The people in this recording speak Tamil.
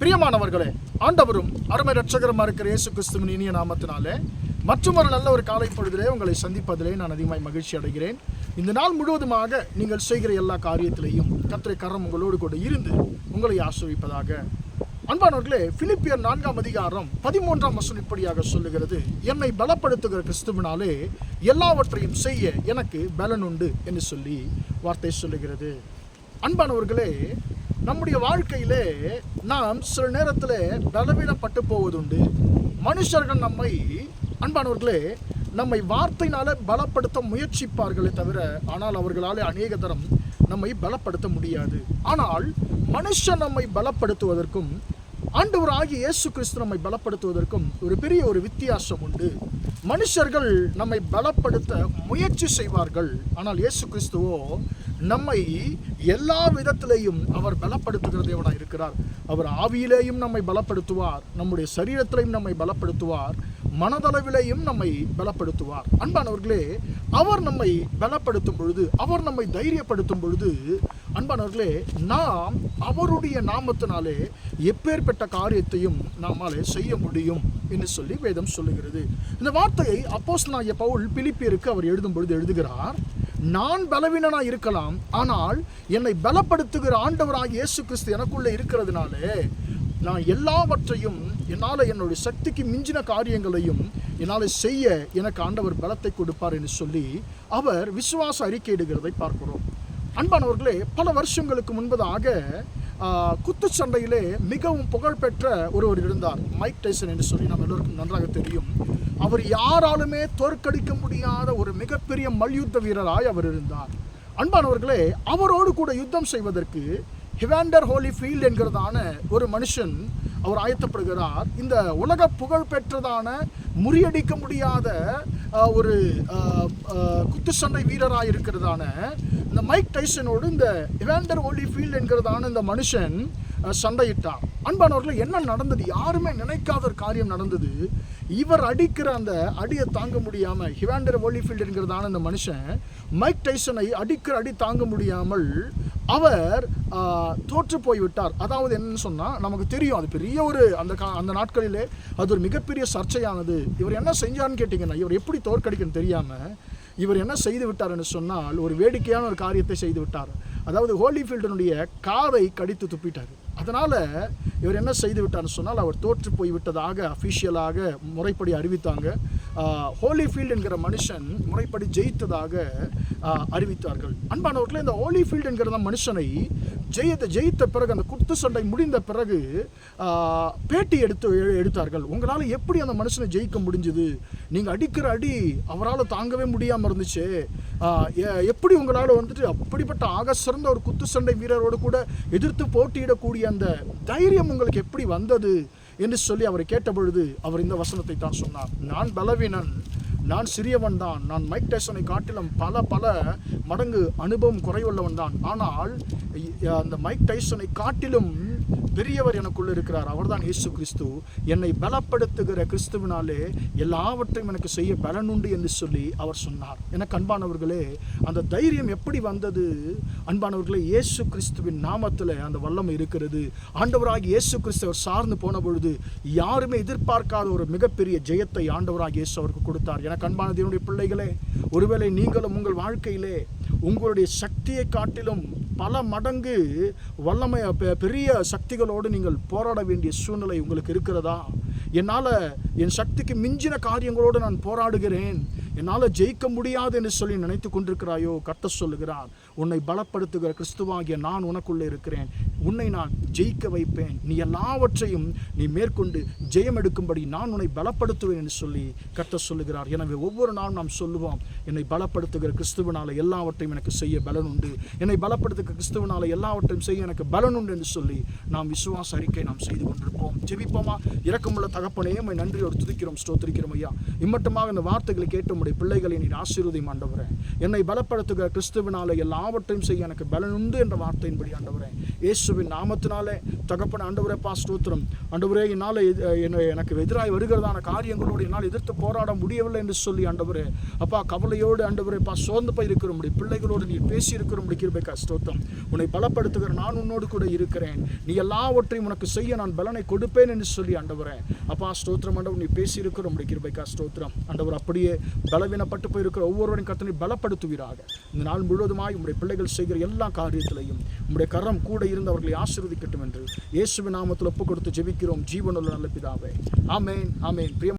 பிரியமானவர்களே ஆண்டவரும் அருமை ரட்சகரமா இருக்கிற இயேசு கிறிஸ்துவின் இனிய நாமத்தினாலே மற்றும் ஒரு நல்ல ஒரு காலை பொழுதிலே உங்களை சந்திப்பதிலே நான் அதிகமாய் மகிழ்ச்சி அடைகிறேன். இந்த நாள் முழுவதுமாக நீங்கள் செய்கிற எல்லா காரியத்திலையும் கத்திரை கரம் உங்களோடு கூட இருந்து உங்களை ஆசிரிப்பதாக அன்பானவர்களே பிலிப்பியர் நான்காம் அதிகாரம் பதிமூன்றாம் வசனம் இப்படியாக சொல்லுகிறது. என்னை பலப்படுத்துகிற கிறிஸ்துவனாலே எல்லாவற்றையும் செய்ய எனக்கு பலன் உண்டு என்று சொல்லி வார்த்தை சொல்லுகிறது. அன்பானவர்களே நம்முடைய வாழ்க்கையிலே நாம் சில நேரத்தில் பலவீனப்பட்டு போவதுண்டு. மனுஷர்கள் நம்மை அன்பானவர்களே நம்மை வார்த்தையினால பலப்படுத்த முயற்சிப்பார்களே தவிர ஆனால் அவர்களாலே அநேக தரம் நம்மை பலப்படுத்த முடியாது. ஆனால் மனுஷன் நம்மை பலப்படுத்துவதற்கும் ஆண்டவராகிய இயேசு கிறிஸ்து நம்மை பலப்படுத்துவதற்கும் ஒரு பெரிய ஒரு வித்தியாசம் உண்டு. மனுஷர்கள் நம்மை பலப்படுத்த முயற்சி செய்வார்கள். ஆனால் இயேசு கிறிஸ்துவோ நம்மை எல்லா விதத்திலேயும் அவர் பலப்படுத்துகிற தேவனாக இருக்கிறார். அவர் ஆவியிலேயும் நம்மை பலப்படுத்துவார். நம்முடைய சரீரத்திலையும் நம்மை பலப்படுத்துவார். மனதளவிலேயும் நம்மை பலப்படுத்துவார். அன்பானவர்களே அவர் நம்மை பலப்படுத்தும் பொழுது அவர் நம்மை தைரியப்படுத்தும் பொழுது அன்பானவர்களே நாம் அவருடைய நாமத்தினாலே எப்பேற்பட்ட காரியத்தையும் நாமாலே செய்ய முடியும் என்று சொல்லி வேதம் சொல்லுகிறது. இந்த வார்த்தையை அப்போஸ் பவுல் பிலிப்பியருக்கு அவர் எழுதும் பொழுது எழுதுகிறார் நான் பலவீனனா இருக்கலாம் ஆனால் என்னை பலப்படுத்துகிற ஆண்டவராக இயேசு கிறிஸ்து எனக்குள்ளே இருக்கிறதுனாலே நான் எல்லாவற்றையும் என்னால் என்னுடைய சக்திக்கு மிஞ்சின காரியங்களையும் என்னால் செய்ய எனக்கு ஆண்டவர் பலத்தை கொடுப்பார் என்று சொல்லி அவர் விசுவாச அறிக்கையிடுகிறதை பார்க்கிறோம். அன்பானவர்களே பல வருஷங்களுக்கு முன்பதாக குத்துச்சண்டையிலே மிகவும் புகழ்பெற்ற ஒருவர் இருந்தார் மைக் டைசன் என்று சொல்லி நம்ம எல்லோருக்கும் நன்றாக தெரியும். அவர் யாராலுமே தோற்கடிக்க முடியாத ஒரு மிகப்பெரிய மல்யுத்த வீரராய் அவர் இருந்தார். அன்பானவர்களே அவரோடு கூட யுத்தம் செய்வதற்கு ஹிவாண்டர் ஹோலிஃபீல்ட் என்கிறதான ஒரு மனுஷன் அவர் ஆயத்தப்படுகிறார். இந்த உலக புகழ் பெற்றதான முறியடிக்க முடியாத ஒரு குத்து சண்டை குத்துச்சண்டை வீரராக இருக்கிறதான இந்த மைக் டைசனோடு இந்த இவாண்டர் ஹோலிஃபீல்ட் என்கிறதான இந்த மனுஷன் சண்டையிட்டார். அன்பானவர்கள் என்ன நடந்தது? யாருமே நினைக்காத ஒரு காரியம் நடந்தது. இவர் அடிக்கிற அந்த அடியை தாங்க முடியாமல் ஹிவாண்டர் ஓலிஃபீல்டுங்கிறதான இந்த மனுஷன் மைக் டைசனை அடிக்கிற அடி தாங்க முடியாமல் அவர் தோற்று போய்விட்டார். அதாவது என்னன்னு சொன்னால் நமக்கு தெரியும் அது பெரிய ஒரு அந்த கா அந்த நாட்களிலே அது ஒரு மிகப்பெரிய சர்ச்சையானது. இவர் என்ன செஞ்சார்னு கேட்டிங்கன்னா இவர் எப்படி தோற்கடிக்கன்னு தெரியாமல் இவர் என்ன செய்து விட்டார்னு சொன்னால் ஒரு வேடிக்கையான ஒரு காரியத்தை செய்து விட்டார். அதாவது ஹோலிஃபீல்டனுடைய காதை கடித்து துப்பிட்டார். அதனால் இவர் என்ன செய்து விட்டார்னு சொன்னால் அவர் தோற்று போய் விட்டதாக அஃபிஷியலாக முறைப்படி அறிவித்தாங்க. ஹோலிஃபீல்டு என்கிற மனுஷன் முறைப்படி ஜெயித்ததாக அறிவித்தார்கள். அன்பானவர்களே இந்த ஹோலிஃபீல்டு என்கிற மனுஷனை ஜெயித்த ஜெயித்த பிறகு அந்த குத்து சண்டை முடிந்த பிறகு பேட்டி எடுத்து எடுத்தார்கள். உங்களால் எப்படி அந்த மனுஷனை ஜெயிக்க முடிஞ்சுது? நீங்கள் அடிக்கிற அடி அவரால் தாங்கவே முடியாமல் இருந்துச்சு. எப்படி உங்களால் வந்துட்டு அப்படிப்பட்ட ஆக சிறந்த ஒரு குத்து சண்டை வீரரோடு கூட எதிர்த்து போட்டியிடக்கூடிய அந்த தைரியம் உங்களுக்கு எப்படி வந்தது என்று சொல்லி அவரை கேட்டபொழுது அவர் இந்த வசனத்தை தான் சொன்னார். நான் பலவீனன் நான் சிறியவன் தான். நான் மைக் டேசனை காட்டிலும் பல பல மடங்கு அனுபவம் குறைவுள்ளவன் தான். ஆனால் அந்த மைக் டைசனை காட்டிலும் பெரியவர் எனக்குள்ள இருக்கிறார். அவர்தான் இயேசு கிறிஸ்து. என்னை பலப்படுத்துகிற கிறிஸ்துவினாலே எல்லாவற்றையும் எனக்கு செய்ய பலனுண்டு என்று சொல்லி அவர் சொன்னார். எனக்கு அன்பானவர்களே அந்த தைரியம் எப்படி வந்தது? அன்பானவர்களே இயேசு கிறிஸ்துவின் நாமத்தில் அந்த வல்லமை இருக்கிறது. ஆண்டவராக இயேசு கிறிஸ்துவர் சார்ந்து போன பொழுது யாருமே எதிர்பார்க்காத ஒரு மிகப்பெரிய ஜெயத்தை ஆண்டவராக இயேசு அவருக்கு கொடுத்தார். எனக்கு அன்பான தேவனுடைய பிள்ளைகளே ஒருவேளை நீங்களும் உங்கள் வாழ்க்கையிலே உங்களுடைய சக்தியை காட்டிலும் பல மடங்கு வல்லமை பெரிய சக்திகளோடு நீங்கள் போராட வேண்டிய சூழ்நிலை உங்களுக்கு இருக்கிறதா? என்னால் என் சக்திக்கு மிஞ்சின காரியங்களோடு நான் போராடுகிறேன். என்னால் ஜெயிக்க முடியாது என்று சொல்லி நினைத்து கொண்டிருக்கிறாயோ? கத்த சொல்லுகிறார் உன்னை பலப்படுத்துகிற கிறிஸ்துவாகிய நான் உனக்குள்ளே இருக்கிறேன். உன்னை நான் ஜெயிக்க வைப்பேன். நீ எல்லாவற்றையும் நீ மேற்கொண்டு ஜெயம் எடுக்கும்படி நான் உன்னை பலப்படுத்துவேன் என்று சொல்லி கத்த சொல்லுகிறார். எனவே ஒவ்வொரு நாளும் நாம் சொல்லுவோம் என்னை பலப்படுத்துகிற கிறிஸ்துவனால எல்லாவற்றையும் எனக்கு செய்ய பலன் உண்டு. என்னை பலப்படுத்துகிற கிறிஸ்துவனால எல்லாவற்றையும் செய்ய எனக்கு பலன் உண்டு என்று சொல்லி நாம் விசுவாச அறிக்கை நாம் செய்து கொண்டிருப்போம். ஜெபிப்போமா? இரக்கமுள்ள தகப்பனே உம்மை நன்றியோடு துதிக்கிறோம் ஸ்தோத்திரிக்கிறோம் ஐயா. இம்மட்டமாக இந்த வார்த்தைகளை கேட்டு உடைய பிள்ளைகளை நீர் ஆசீர்வதியும் ஆண்டவரே. என்னை பலப்படுத்துகிற கிறிஸ்துவினால எல்லாவற்றையும் செய்ய எனக்கு பலன் உண்டு என்ற வார்த்தையின்படி ஆண்டவரே. இயேசு இயேசுவின் நாமத்தினாலே தகப்பன ஆண்டவரே பா ஸ்தோத்திரம். ஆண்டவரே என்னால் எது- என்ன- எனக்கு எதிராக வருகிறதான காரியங்களோடு என்னால் எதிர்த்து போராட முடியவில்லை என்று சொல்லி ஆண்டவரே. அப்பா கவலையோடு ஆண்டவரே பா சோர்ந்து போய் இருக்கிற பிள்ளைகளோடு நீ பேசி இருக்கிற முடி கிருபைக்கா ஸ்தோத்திரம். உன்னை பலப்படுத்துகிற நான் உன்னோடு கூட இருக்கிறேன். நீ எல்லாவற்றையும் உனக்கு செய்ய நான் பலனை கொடுப்பேன் என்று சொல்லி ஆண்டவரே. அப்பா ஸ்தோத்திரம் ஆண்டவர் நீ பேசி இருக்கிற முடி கிருபைக்கா ஸ்தோத்திரம். ஆண்டவர் அப்படியே பலவீனப்பட்டு போயிருக்கிற ஒவ்வொருவரின் கத்தனை பலப்படுத்துவீராக. இந்த நாள் முழுவதுமாய் உங்களுடைய பிள்ளைகள் செய்கிற எல்லா காரியத்திலையும் உங்களுடைய கரம் கூட இருந்து அவர்களை ஆசீர்வதிக்கட்டும் என்று இயேசுவின் நாமத்தில் ஒப்பு கொடுத்து ஜெபிக்கிறோம். ஜீவனுள்ள நல்ல பிதாவே. ஆமேன் ஆமேன். பிரியம்